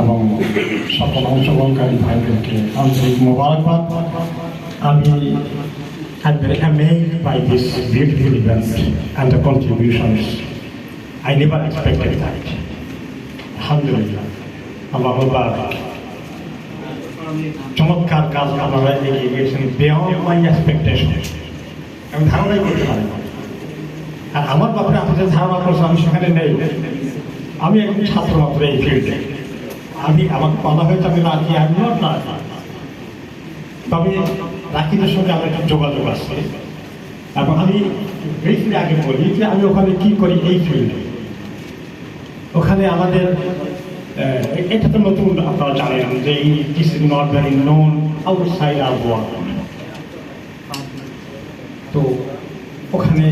এবং সকল অংশগ্রহণকারী ভাইদেরকে আন্তরিক মোবারকবাদ আমি I'm very amazed by this beautiful event and the contributions. I never expected that. Alhamdulillah. Allah Akbar. চমৎকার কাজ আপনারা এগিয়ে গিয়েছেন বিয়ন্ড মাই এক্সপেকটেশন আমি ধারণাই করতে পারি আর আমার ব্যাপারে আপনি যে ধারণা করছে, আমি সেখানে নেই আমি একজন ছাত্র মাত্র এই ফিল্ডে আমি আমাকে বলা হয়েছে, আমি রাখি আমি তবে রাকিদের সঙ্গে আমার একটা যোগাযোগ আছে। এবং আমি ব্রিফলি আগে বলি যে আমি ওখানে কি করি এই ফিল্ডে। ওখানে আমাদের এটা তো নতুন, আপনারা জানেন যে this is not very known outside our world তো ওখানে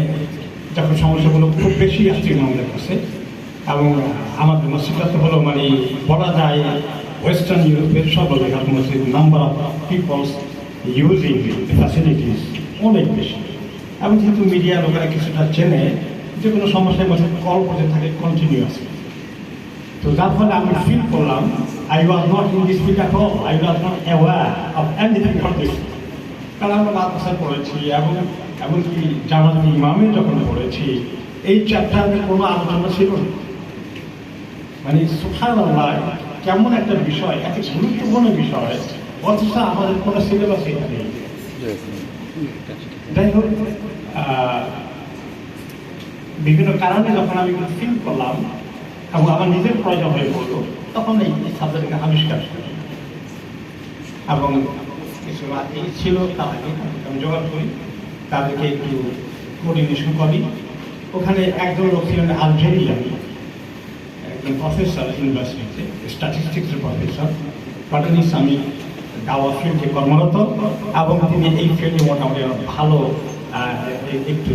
যখন সমস্যাগুলো খুব বেশি আসছিল আমাদের কাছে এবং আমাদের মসজিদটা তো হলো মানে বলা যায় ওয়েস্টার্ন ইউরোপের সর্ববৃহৎ মসজিদ number of peoples using facilities অনেক বেশি। এবং যেহেতু মিডিয়া লোকেরা কিছুটা চেনে, যে কোনো সমস্যার মধ্যে কল করতে থাকে কন্টিনিউয়াস তো যার ফলে আমি ফিল করলাম I was not in this field at all I was not aware of anything for this কারণ আমরা মাদ্রাসায় পড়েছি এবং এমনকি জামাত ইমামে যখন পড়েছি, এই চ্যাপ্টারে কোনো আলোচনা ছিল না। মানে সুখান কেমন একটা বিষয়, এত গুরুত্বপূর্ণ বিষয়, অথচ আমাদের কোনো সিলেবাস এটা নেই। যাই হোক বিভিন্ন কারণে যখন আমি ফিল করলাম, এবং আমার নিজের প্রয়োজন হয়ে পড়ল, তখন এই সাবজেক্টকে আবিষ্কার করি এবং কিছু এই ছিল তাদেরকে আমি জোগাড় করি, তাদেরকে একটু কোঅর্ডিনেশন করি। ওখানে একজন লোক ছিলেন আলজেরিয়ান একজন প্রফেসর ইউনিভার্সিটিতে স্ট্যাটিস্টিক্সের প্রফেসর পটানিস আমি দাওয়া ফিল্ডে কর্মরত, এবং তিনি এই ফিল্ডে মোটামুটি ভালো একটু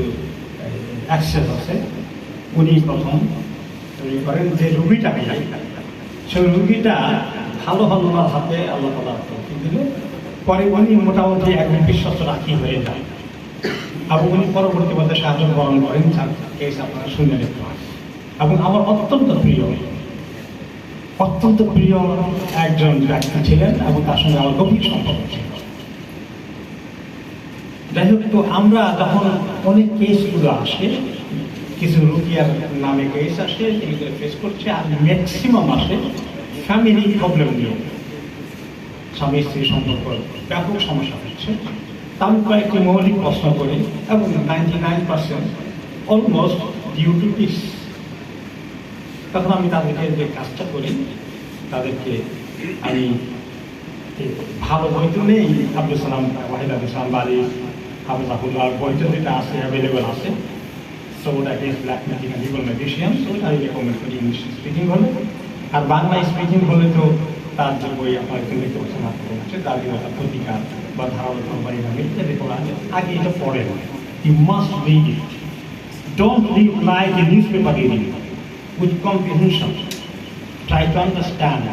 অ্যাক্সেস আছে। উনি প্রথম তৈরি করেন যে রুগীটা সেই রুগীটা ভালো ভালো হাতে, আল্লাহ তালা দিলে। পরে উনি মোটামুটি একজন বিশ্বস্ত রাখি হয়ে যায় এবং উনি পরবর্তী পথে সাহায্য গ্রহণ করেন। তার কেস আপনারা শুনে পারেন এবং আমার অত্যন্ত প্রিয় অত্যন্ত প্রিয় একজন ব্যক্তি ছিলেন এবং তার সঙ্গে আমার গভীর সম্পর্ক ছিল। যাই হোক, তো আমরা যখন অনেক কেসগুলো আসে, কিছু রুকিয়ার নামে কেস আসে সেগুলো ফেস করছে, আর ম্যাক্সিমাম আসে ফ্যামিলি প্রবলেম নিয়ে। স্বামী স্ত্রী সম্পর্ক, ব্যাপক সমস্যা হচ্ছে। আমি কয়েকটি মৌলিক প্রশ্ন করি, এবং ninety nine percent almost due to peace তখন আমি তাদেরকে যে কাজটা করি, তাদেরকে আমি ভালো বই তো নেই, আব্দুল সালাম, ওয়াহিদ আব্দুল সালাম বাড়ি হাফিজাহুল্লাহ বই তো যেটা আছে অ্যাভেলেবেল আছে। সো ওটা is black evil magician so আমি রেকমেন্ড করি ইংলিশ স্পিকিং হলে। আর বাংলা স্পিকিং হলে তো তার যে বই আপনার এখানে দেখতে পাচ্ছেন, আপনার আছে একটা প্রতিকার বা ধারণা কোম্পানি নামে ইত্যাদি পড়া আগে এটা পড়েন। You must read it Don't read like a newspaper reading with comprehension. Try to understand.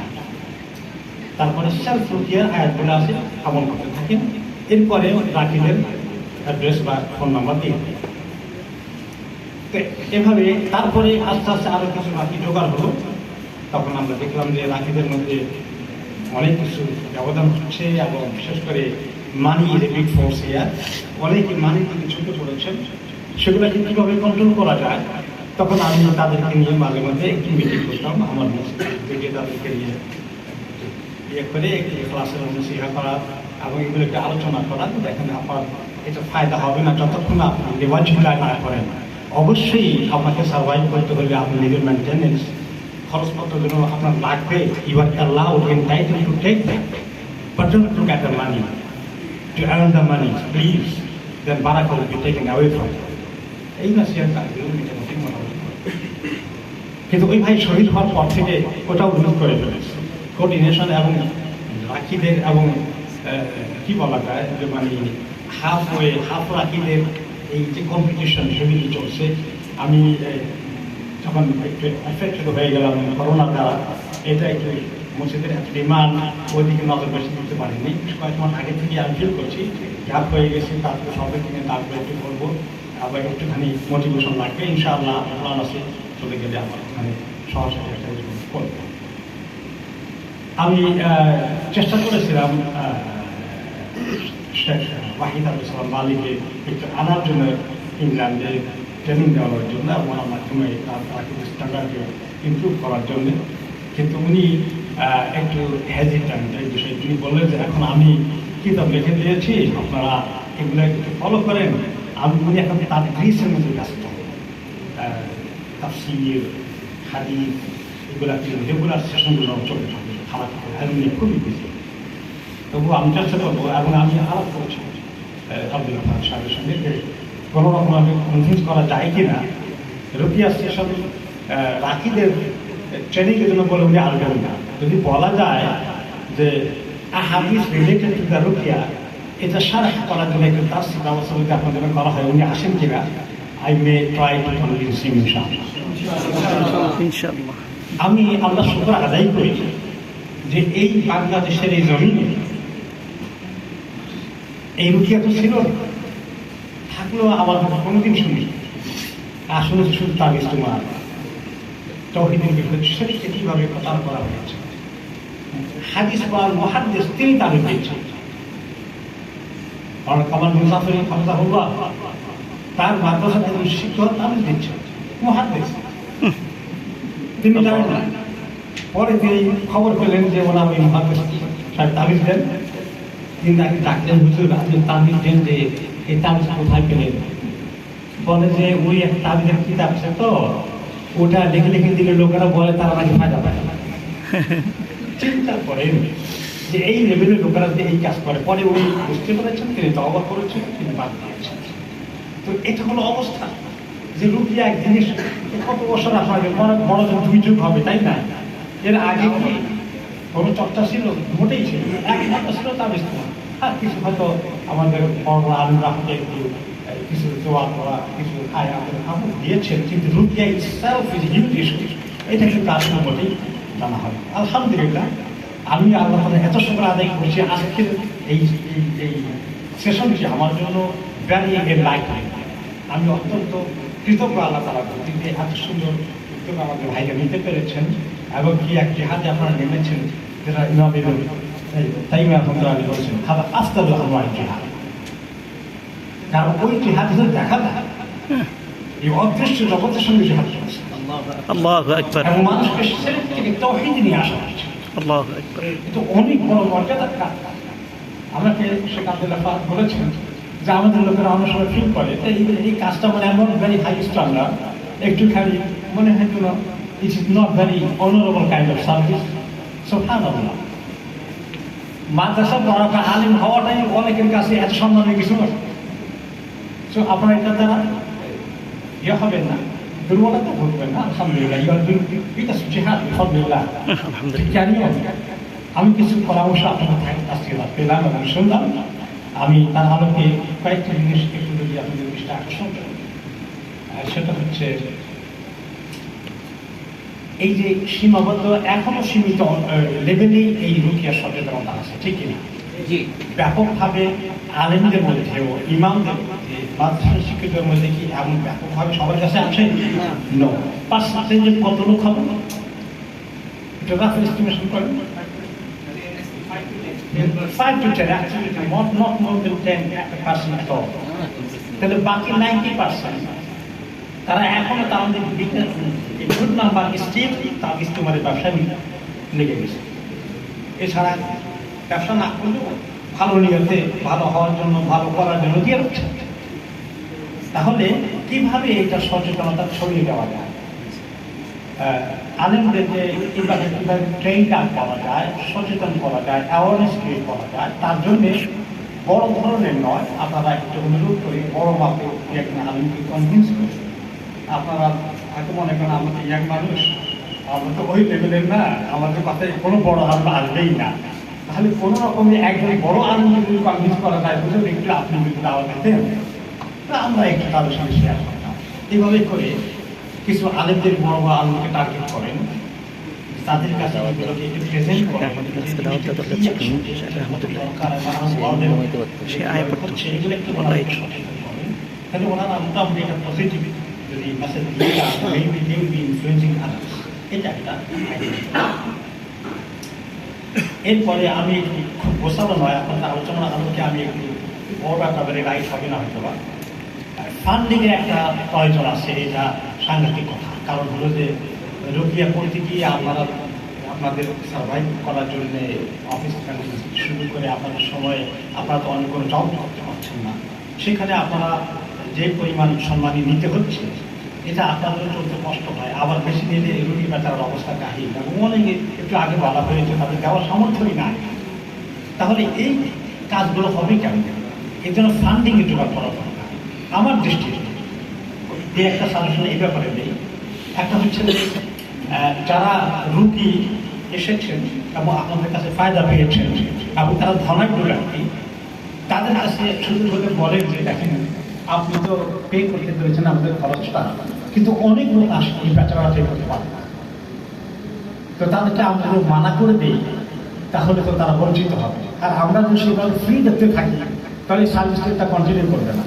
তারপরে সেলফ রুকিয়ার আয়াতগুলো আছে আমল করতে থাকেন এরপরে রাকিদের অ্যাড্রেস বা ফোন নাম্বার দিয়ে এভাবে তারপরে আস্তে আস্তে আরও কিছু বাকি জোগাড় হলো। তখন আমরা দেখলাম যে রাকিদের মধ্যে অনেক কিছু ব্যবধান হচ্ছে এবং বিশেষ করে মানি বিগ ফোর্স ইয়ার অনেকে মানি থেকে ঝুঁকে পড়েছেন সেগুলোকে কীভাবে কন্ট্রোল করা যায়? তখন আমি তাদেরকে নিয়ে মাঝে মধ্যে একটু মিটিং করতাম আমার থেকে তাদেরকে নিয়ে। ইয়ে করে একটু ক্লাসের নসিহা করা এবং এগুলো একটু আলোচনা করা দেখেন আপনার এটা ফায়দা হবে না, যতক্ষণ না আপনি লেবার ঝুলাই না করেন। অবশ্যই আপনাকে সার্ভাইভ করতে হলে আপনি নিজের মেনটেন্যান্স খরচপত্র জন্য আপনার লাগবে। You are allowed entitle to take but look at the money to earn the money please then Baraka be taken away from এই মোটামুটি মোটামুটি কিন্তু ওই ভাই শহীদ হওয়ার পর থেকে ওটাও উন্নত করে ফেলেছে। কোঅর্ডিনেশন এবং রাখিদের এবং কি বলা যায়, যে মানে হাফ ওয়ে হাফ রাখিদের এই যে কম্পিটিশন সেগুলি চলছে, আমি যখন একটু এফেক্টেড হয়ে গেলাম করোনার দ্বারা, এটা একটু মসজিদের একটা ডিমান্ড ওইদিকে নজর বেশি দিতে পারিনি। কয়েক মাস আগে থেকে আমি ফিল করছি গ্যাপ হয়ে গেছি, তারপরে সবাই কিনে তারপরে একটু করব, আবার একটুখানি মোটিভেশন লাগবে, ইনশাআল্লাহ, আল্লাহ চলে গেলে আমার ওখানে সহসাথে একটা করব। আমি চেষ্টা করেছিলাম শেখ ওয়াহিদ আবুল সালাম মালিকে একটু আনার জন্য ইংল্যান্ডে ট্রেনিং দেওয়ার জন্য এবং আমার মাধ্যমে তার প্রাকৃতিক স্ট্যান্ডার্ডকে ইমপ্রুভ করার জন্য। কিন্তু উনি একটু হেজিটেন্ট এই বিষয়ে। তিনি বললেন যে, এখন আমি কিতাব লিখে দিয়েছি, আপনারা এগুলো একটু ফলো করেন। আমি, উনি এখন তার গ্রিসের মধ্যে ব্যস্ত। তাফসির হাদিস এগুলা কিন্তু রেগুলার সেশনগুলো চলে থাকে খারাপ আর উনি খুবই বেশি তবু আমি চেষ্টা করব এবং আমি আলাপ করেছি আব্দুল রহমান সাহেবের সঙ্গে যে কোনো রকম আমি কনভিন্স করা যায় কি না রুকিয়া স্টেশন রাখিদের ট্রেনিংয়ের জন্য বলে উনি আসবেন না যদি বলা যায় যে হাদিস রিলেটেড টু দ্য রুকিয়া এটা সারা করার জন্য একটু তার ব্যবস্থা যদি আপনার জন্য করা হয় উনি আসেন কিনা I may try to convince him ইনশাআল্লাহ ইনশাআল্লাহ। আমি আল্লাহ শুক্র আদায় করি যে এই বাংলাদেশের এই জমিনে এই রুকিয়া তো ছিল। থাকলেও আমার কোনোদিন শুনি শুনেছি শুধু তার ইস্তেমাল তহিদিন বিরুদ্ধে সেটাকে কীভাবে প্রচার করা হয়েছে? হাদিস বা মহাদ্দেশ তিনি তাদের কারণ কামাল মুসাফির হামজাহুল্লাহ তার মাদ্রাসা থেকে শিক্ষক তাদের দিচ্ছেন মহাদ্দেশ তিনি জানেন না। পরে তিনি খবর পেলেন যে ওনার ওই মহাদেশ সাহেব তাবিজ দেন। তিনি তাকে ডাকলেন হুজুর আপনি তাবিজ দেন যে এই তাবিজ কোথায় পেলেন? বলে যে ওই এক তাবিজের কিতাব আছে তো। ওটা লিখে লিখে দিলে লোকেরা বলে তারা নাকি ফায়দা পায় চিন্তা করেন যে এই লেভেলের লোকেরা যে এই কাজ করে। পরে উনি বুঝতে পেরেছেন তিনি তবা করেছেন তিনি বাদ দিয়েছেন। তো এটা হলো অবস্থা? যে রুপিয়া এক জিনিস কত বছর আসা আগে বড় দুই যুগ হবে, তাই না? এর আগে কি কোনো চর্চা ছিল? মোটেই ছিল একমাত্র ছিল তার ইস্তেমাল আর কিছু হয়তো আমাদের বড় আলমরা হতে একটু কিছু দোয়া করা, কিছু আয়া আমল দিয়েছেন। কিন্তু রুপিয়া ইটসেলফ ইজ হিউজ ইস্যু এটা কিন্তু কোনো মোটেই জানা না। আলহামদুলিল্লাহ, আমি আল্লাহ এত শুক্র আদায় করছি। আজকের এই এই সেশনটি আমার জন্য ভ্যারি লাইট আমি অত্যন্ত কৃতজ্ঞ আল্লাহ তালা তিনি এত সুন্দর উদ্যোগ আমাদের ভাইকে নিতে পেরেছেন এবং কি এক জেহাদে আপনারা নেমেছেন যেটা ইমাম ইবন তাইমা রহমতুল্লাহ আলী বলছেন খাবার আস্তাদ আমার জেহাদ। কারণ ওই জেহাদ হিসেবে দেখা যায়। এই অদৃশ্য জগতের সঙ্গে জেহাদ চলছে আল্লাহ এবং মানুষকে সেরেক থেকে তহিদ নিয়ে আসা হচ্ছে। আল্লাহ অনেক বড় মর্যাদার কাজ। আমাকে শেখ আব্দুল্লাহ ফাহাদ বলেছেন যে আমাদের লোকেরা অনেক সময় ফিল করে যে এই কাজটা মানে এমন ভেরি হাই স্ট্যান্ডার্ড একটুখানি মনে হয় যেন it is not very honourable kind of service so fun মাদ্রাসা পড়াটা আলিম হওয়াটাই অনেকের কাছে এত সম্মানের কিছু নয় সো আপনার এটা দ্বারা ইয়ে হবেন না। দুর্বলতা ঘটবেন না। আলহামদুলিল্লাহ ইউ আর জিহাদ আলহামদুলিল্লাহ। জানিও আমি কিছু পরামর্শ আপনাদের কাছ থেকে পেলাম এবং শুনলাম। আমি তার আলোকে কয়েকটা জিনিস একটু যদি আপনাদের দৃষ্টি আকর্ষণ করি সেটা হচ্ছে এই যে সীমাবদ্ধ এখনও সীমিত লেভেলেই এই রুকিয়া সচেতনতা আছে ঠিক কিনা? ব্যাপকভাবে আলেমদের মধ্যেও ইমামদের মধ্যে মাদ্রাসা শিক্ষকদের মধ্যে কি এমন ব্যাপকভাবে সবার কাছে আছে? না। নো পার্সেন্টেজে কত লোক হবে? এটা রাফ এস্টিমেশন করেন। Five to ten actually not not more than ten percent at all. তাহলে বাকি নাইনটি পার্সেন্ট তারা এখনও তাদের বিজনেস গুড নাম্বার স্টিল তার ইস্তেমারের ব্যবসায় লেগে গেছে। এছাড়া ব্যবসা না করলেও ভালো নিয়তে, ভালো হওয়ার জন্য, ভালো করার জন্য দিয়ে রাখছে তাহলে কীভাবে এটা সচেতনতা ছড়িয়ে দেওয়া যায়? আলেমদেরকে এভাবে কীভাবে ট্রেন আপ করা যায়, সচেতন করা যায় অ্যাওয়ারনেস ক্রিয়েট করা যায়, তার জন্যে বড় ধরনের নয়, আপনারা একটু অনুরোধ করি, বড় মাপে একজন আলেমকে কনভিন্স করে। আপনারা হয়তো মনে করেন আমরা ইয়াং মানুষ, আমরা তো ওই লেভেলের না, আমাদের কথায় কোনো বড় আলম আসবেই না। তাহলে কোনো রকমে একজন বড় আলমকে যদি কনভিন্স করা যায় বুঝুন একটু আপনি যদি দাওয়া তা আমরা একটু তাদের সঙ্গে শেয়ার করতাম। এইভাবে করে কিছু আলেমদের বড় বড় আলমকে টার্গেট করেন তাদের কাছে প্রেজেন্ট। তাহলে ওনারা মোটামুটি একটা পজিটিভ যদি মেসেজ। এটা একটা এরপরে আমি খুব গোসালো নয় আপনাদের আলোচনা আলোকে আমি একটু বড় একেবারে রাইট হবে না হয়তো বা ফান্ডিংয়ের একটা প্রয়োজন আছে এটা সাংঘাতিক কথা। কারণ হলো যে রোগিয়া করতে গিয়ে আপনারা আপনাদের সার্ভাইভ করার জন্য অফিস শুরু করে আপনাদের সময় আপনারা তো অন্য কোনো জব করতে পারছেন না। সেখানে আপনারা যে পরিমাণ সম্মানী নিতে হচ্ছে, এটা আপনাদের চলতে কষ্ট হয়। আবার বেশি নিলে রুগী বেচার অবস্থা কাহিল এবং অনেকে একটু আগে বলা হয়েছে, তাদের দেওয়ার সামর্থ্যই নাই। তাহলে এই কাজগুলো হবে কেমন? এর জন্য ফান্ডিং জোগাড় করা দরকার। আমার দৃষ্টিতে যে একটা সাজেশন এই ব্যাপারে নেই একটা হচ্ছে যারা রুগী এসেছেন এবং আপনাদের কাছে ফায়দা পেয়েছেন এবং তারা ধনাঢ্য ব্যক্তি, তাদের কাছে শুধু শুধু বলেন যে, দেখেন, আপনি তো পে করতে পেরেছেন, আমাদের খরচটা। কিন্তু অনেক লোক আসে, এই বেচারা পে করতে পারে তো তাদেরকে আমরা মানা করে দিই, তাহলে তো তারা বঞ্চিত হবে। আর আমরা যদি সেভাবে ফ্রি দেখতে থাকি, তাহলে সার্ভিসটা কন্টিনিউ করবে না।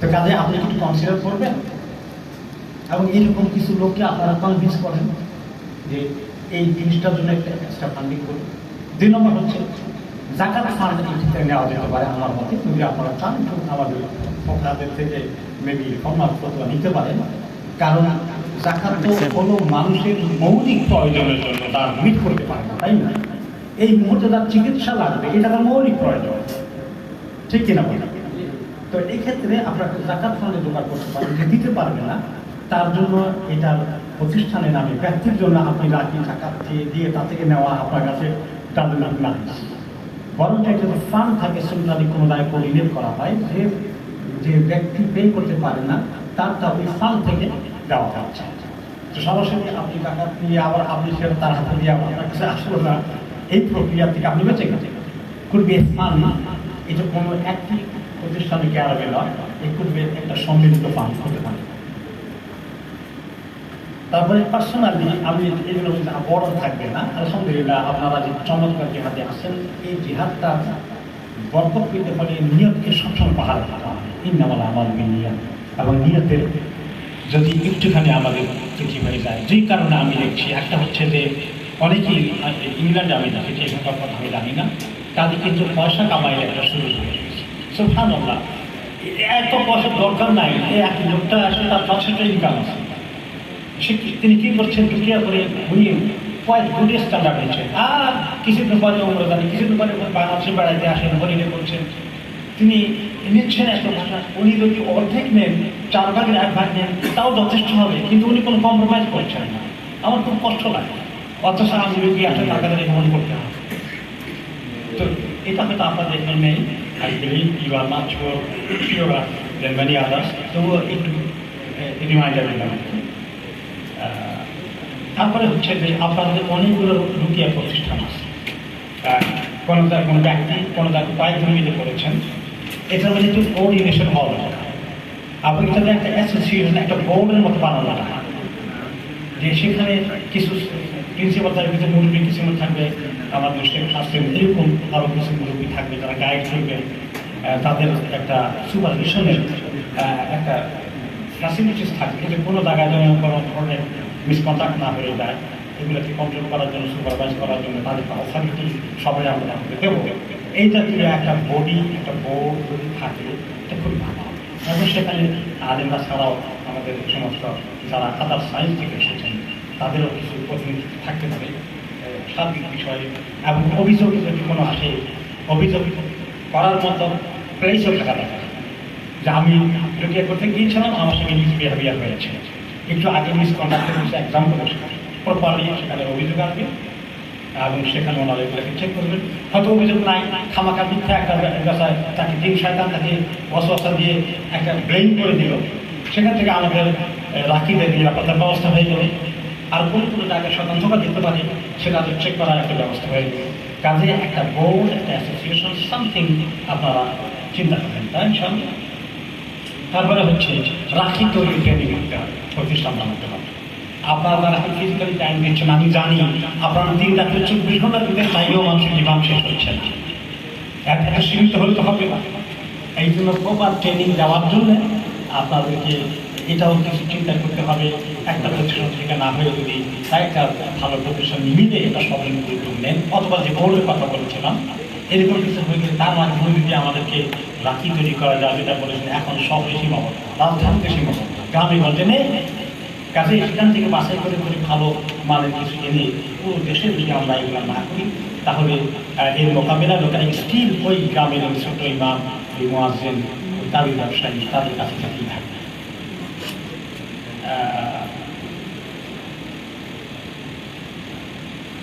তো কাজে আপনি একটু কনসিডার করবেন? এবং এরকম কিছু লোককে আপনারা কনভিন্স করেন যে এই জিনিসটার জন্য একটা এক্সট্রা ফান্ডিং করুন। দুই নম্বর হচ্ছে জাকাত ফান্ড এটিতে নেওয়া যেতে পারে আমার মতে। যদি আপনারা চান আমাদের আপনাদের থেকে মেবি ফর্মাল ফটোয়া নিতে পারেন। কারণ জাকাত তো কোনো মানুষের মৌলিক প্রয়োজনের জন্য তার মিট করতে পারে না তাই না? এই মুহূর্তে তার চিকিৎসা লাগবে এটা তার মৌলিক প্রয়োজন। ঠিক কিনা বলি তো এই ক্ষেত্রে আপনার জাকাত ফান্ডে জোগাড় করতে পারেন যে দিতে পারবে না। তার জন্য এটার প্রতিষ্ঠানের নামে, ব্যক্তির জন্য আপনি রাখি, জাকাত দিয়ে দিয়ে তা থেকে নেওয়া আপনার কাছে তাদের নাম না। বরঞ্চ একটা ফান্ড থাকে সেন্ট্রালি কোনো দায় কোঅর্ডিনেট করা হয়, যে যে ব্যক্তি পে করতে পারে না তারটা ওই ফান্ড থেকে দেওয়া হচ্ছে। তো সরাসরি আপনি টাকা দিয়ে আবার আপনি সেটা তার হাতে দিয়ে আপনার কাছে আসলো না, এই প্রক্রিয়া থেকে আপনি বেঁচে গেছেন a fund এটা কোনো একটি প্রতিষ্ঠানে কেয়ারবে নয় it could একটা সম্মিলিত ফান্ড হতে পারে। তারপরে পার্সোনালি আমি এগুলো বড় থাকবে না, আলহামদুলিল্লাহ আপনারা যে চমৎকার জিহাদে আসেন এই জিহাদটা বরকত পেতে হলে নিয়তকে সবসময় পাহাড় করতে হবে। ইন্নামাল আমার নিয়ত এবং নিয়তের যদি একটুখানি আমাদের ত্রুটি হয়ে যায়, যেই কারণে আমি দেখছি একটা হচ্ছে যে অনেকেই, ইংল্যান্ডে আমি দেখেছি এখানকার কথা আমি জানি না, তাদের কিন্তু পয়সা কামাইয়ের একটা শুরু হয়ে গেছে সোফান এত পয়সা দরকার নাই এই এক লোকটা আসলে তার পাঁচশোটা ইনকাম আছে। তিনি কি করছেন? দুনিয়া করে উনি কয়েক স্ট্যান্ডার্ড আর কিছুদিন পরে উমরে জানি কিছুদিন পরে বাংলাদেশে বেড়াইতে আসেন হরিণে করছেন? তিনি নিচ্ছেন এত টাকা উনি যদি অর্ধেক নেন, চার ভাগের এক ভাগ নেন, তাও যথেষ্ট হবে। কিন্তু উনি কোনো কম্প্রোমাইজ করছেন না। আমার খুব কষ্ট লাগে। অথচ আমি যদি একটা টাকা করতে হবে। তো এটা হয়তো আপনাদের এখানে নেই I believe you are much more sure than many others. তবুও একটু রিমাইন্ডার দিলাম তারপরে হচ্ছে যে আপনাদের অনেকগুলো রুকিয়া প্রতিষ্ঠান আছে। কোনো তার কোনো ব্যক্তি কোনো তার পায়ে জমিতে করেছেন। মধ্যে একটু কোঅর্ডিনেশন হওয়া দরকার আপনি এটাতে একটা অ্যাসোসিয়েশন একটা বোর্ডের মতো বানানো দরকার যে সেখানে কিছু প্রিন্সিপাল থাকবে কিছু মুরব্বী কিছু থাকবে, আমার দৃষ্টিতে স্বাস্থ্য এরকম আরও কিছু মুরব্বী থাকবে, যারা গাইড করবে। তাদের একটা সুপারভিশনের একটা ফ্যাসিলিটিস থাকে যে কোনো জায়গায় যেন কোনো ধরনের মিসকন্ডাক্ট না হয়ে যায়, এগুলোকে কন্ট্রোল করার জন্য সুপারভাইজ করার জন্য তাদের অথরিটি সবাই আমরা দেবো এই জাতীয় একটা বডি একটা বোর্ড যদি থাকে, এটা খুব ভালো এবং সেখানে আলেমরা ছাড়াও আমাদের সমস্ত যারা আদার সায়েন্স থেকে এসেছেন, তাদেরও কিছু প্রতিনিধি থাকতে পারে সার্বিক বিষয়ে। এবং অভিযোগ যদি কোনো আসে, অভিযোগ করার মতো প্লেসও থাকা দরকার। যে আমি রোগিয়া করতে গিয়েছিলাম, আমার সঙ্গে মিসবিহেভিয়ার হয়েছে। একটু আগে মিস কন্ডাক্টের কিছু এক্সাম্পল প্রপারলি সেখানে অভিযোগ আসবে এবং সেখানে ওনারা এগুলোকে চেক করবেন হয়তো অভিযোগ নাই, খামাখা মিথ্যা একটা ব্যবসায় তাকে তিন শয়তান তাকে বসবাসা দিয়ে একটা ব্লেম করে দিল। সেখান থেকে আমাদের রাখিদের নিরাপত্তার ব্যবস্থা হয়ে গেল। আর কোনো কোনো জায়গায় স্বতন্ত্রতা দিতে পারে, সেটা চেক করার একটা ব্যবস্থা হয়ে গেল। কাজে একটা বোর্ড একটা অ্যাসোসিয়েশন সামথিং আপনারা চিন্তা করেন তাই ইনশাআল্লাহ। তারপরে হচ্ছে রাখি তৈরি ট্রেনিং হবে প্রতিষ্ঠান বানাতে হবে। আপনারা যারা ফিজিক্যালি টাইম দিচ্ছেন, আমি জানি। আপনারা তিন রাত্রে চব্বিশ ঘণ্টার ভিতরে চাইলেও মানুষের জীবন শেষ হচ্ছে না। এক একটা সীমিত হলে তো হবে না। এই জন্য প্রপার ট্রেনিং দেওয়ার জন্য আপনাদেরকে এটাও কিছু চিন্তা করতে হবে। একটা প্রতিষ্ঠান থেকে না হয়ে যদি কয়েকটা ভালো প্রতিষ্ঠান মিলে, এটা সবাই উদ্যোগ নেন। অথবা যে বোর্ডের কথা বলেছিলাম, এরকম কিছু হয়ে গেলে তার মাধ্যমে যদি আমাদেরকে রাখি তৈরি করা যায় যেটা বলেছেন এখন শহরে সীমাবদ্ধ, রাজধানীতে সীমাবদ্ধ, গ্রামে গঞ্জে নেই। কাজে সেখান থেকে বাছাই করে করে ভালো মানের কিছু এনে পুরো দেশে যদি আমরা এগুলো না করি। তাহলে এর মোকাবেলা লোকেরা স্টিল ওই গ্রামের ওই ছোট ইমাম, ওই মোয়াজেন দাবি ব্যবসায়ী, তাদের কাছে চাকরি থাকবে?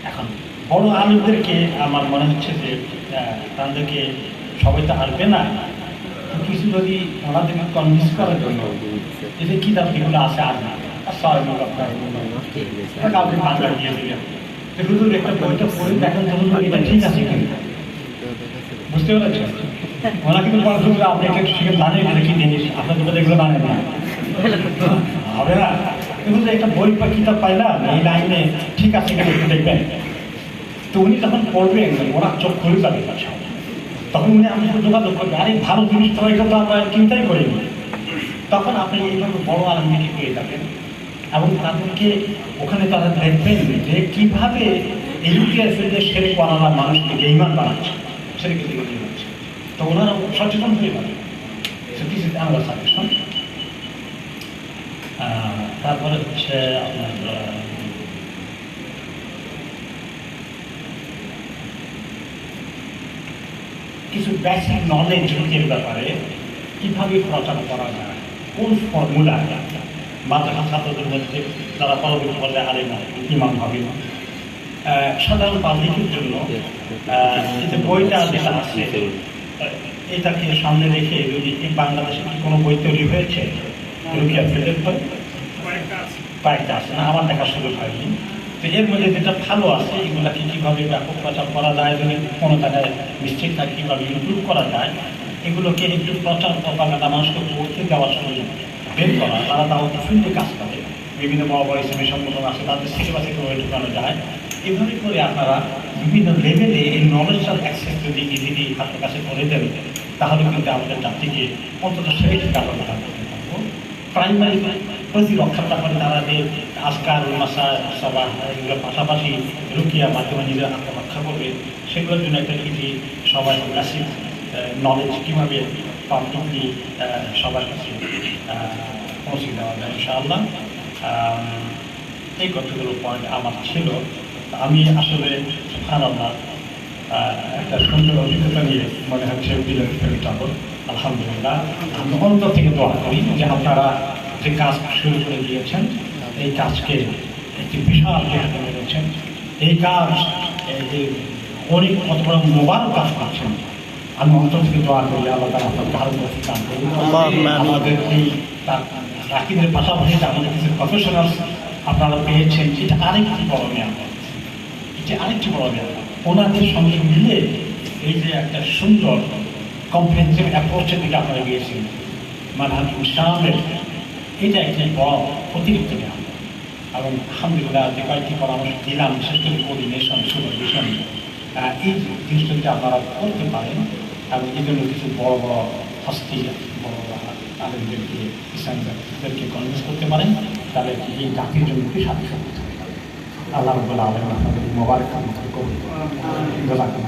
এখন বড় আলমদেরকে আমার মনে হচ্ছে যে তাদেরকে সবাই তো হারবে না। কিছু যদি ওনাদেরকে কনভিন্স করার জন্য যে কিতাব যেগুলো আছে আর না? কাউকে বাংলা দিয়ে দিলেন হুজুর একটা বইটা পড়ে দেখেন তো এটা ঠিক আছে বুঝতে পেরেছেন? ওরা কিন্তু আপনি একটা শিখে জানেন এটা কি জিনিস? আপনার তো এগুলো জানেন না হবে না? কিন্তু একটা বই বা কিতাব পাইলাম এই লাইনে ঠিক আছে কিনা একটু দেখবেন। তো উনি যখন পড়বেন ওরা চোখ খুলে যাবে তখন উনি আমি যোগাযোগ করবে আরে ভালো জিনিস তো এটা তো আমরা চিন্তাই করিনি। তখন আপনি এইভাবে বড় আলমীকে পেয়ে যাবেন এবং তাদেরকে ওখানে তারা দেখবেন যে কীভাবে ইউটিআই ফিল্ডে সেরে করারা মানুষকে বেইমান বানাচ্ছে, সেটাকে দিকে যাচ্ছে তো ওনারা সচেতন হয়ে this is our তারপরে হচ্ছে আপনার কিছু বেসিক নলেজ এর ব্যাপারে কীভাবে প্রচার করা যায় কোন ফর্মুলা মাদ্রাসা ছাত্রদের মধ্যে তারা পরবর্তী পর্যায়ে আলেম ইমাম হবে। আহ, সাধারণ পাবলিকের জন্য বইটা যেটা আছে এটাকে সামনে রেখে যদি বাংলাদেশে কি কোনো বই তৈরি হয়েছে রুকিয়া ফিল্ডের কয়েকটা আছে না? আমার দেখার সুযোগ হয়নি। তো মধ্যে যেটা ভালো আছে, এগুলাকে কীভাবে ব্যাপক প্রচার করা যায়, যদি কোনো জায়গায় মিস্টেক থাকে কীভাবে ইমপ্রুভ করা যায়, এগুলোকে একটু প্রচার প্রপাগান্ডা মানুষকে পড়তে দেওয়ার সুযোগ বের করা, তারা তাও ফিল্ডে কাজ করে। বিভিন্ন বড় বড় ইসলামী সংগঠন আছে, তাদের সিলেবাসে কীভাবে ঢুকানো যায়। এভাবে করে আপনারা বিভিন্ন লেভেলে এই নলেজটার অ্যাক্সেস যদি ইজিলি হাতের কাছে করে দেন, তাহলে কিন্তু আমাদের জাতিকে অন্তত সেরেকে কারণ থাকব প্রাইমারি প্রতিরক্ষার ব্যাপারে তারা যে আজকার মাসা সভা এগুলোর পাশাপাশি রুকিয়া মাধ্যমে নিজের আত্মরক্ষা করবে সেগুলোর জন্য একটা কি সবাই বেসিক নলেজ কীভাবে পাবলিকলি সবার কাছে পৌঁছে দেওয়া যায় ইনশাআল্লাহ। এই কতগুলো পয়েন্ট আমার ছিল। আমি আসলে সুবহানাল্লাহ আহ, একটা সুন্দর অভিজ্ঞতা নিয়ে মনে হচ্ছে বিলের যাব আলহামদুলিল্লাহ। আমি অন্তর থেকে দোয়া করি যে আপনারা যে কাজ শুরু করে দিয়েছেন এই কাজকে একটি বিশাল জায়গা রয়েছেন এই কাজ এই যে অনেক কত বড় মোবাইল কাজ করছেন। আমি অন্তর থেকে দোয়া করি আল্লাহ তালা আপনার কাছে কাজ করি আমাদের এই রাকিদের পাশাপাশি যে আমাদের কিছু প্রফেশনাল আপনারা পেয়েছেন এটা আরেকটি বড় মেয়াদ যে আরেকটি বড় ব্যাপার ওনাদের সঙ্গে মিলে এই যে একটা সুন্দর কম্প্রিহেন্সিভ অ্যাপ্রোচের দিকে আপনারা গিয়েছেন মানে ইসলামের এটা একটি বড় অতিরিক্ত জ্ঞান। এবং আলহামদুলিল্লাহ যে কয়েকটি পরামর্শ দিলাম বিশেষ করে কোঅর্ডিনেশন সুপারভিশন এই জিনিসটা যদি আপনারা করতে পারেন এবং এই জন্য কিছু বড় বড় হস্তি বড় বড় আলেমদেরকে ইসলামদেরকে কনভিন্স করতে পারেন। তাহলে এই জাতির জন্য কি সাথে সাথে আল্লাহ আলম আপনাদের মোবারক করুন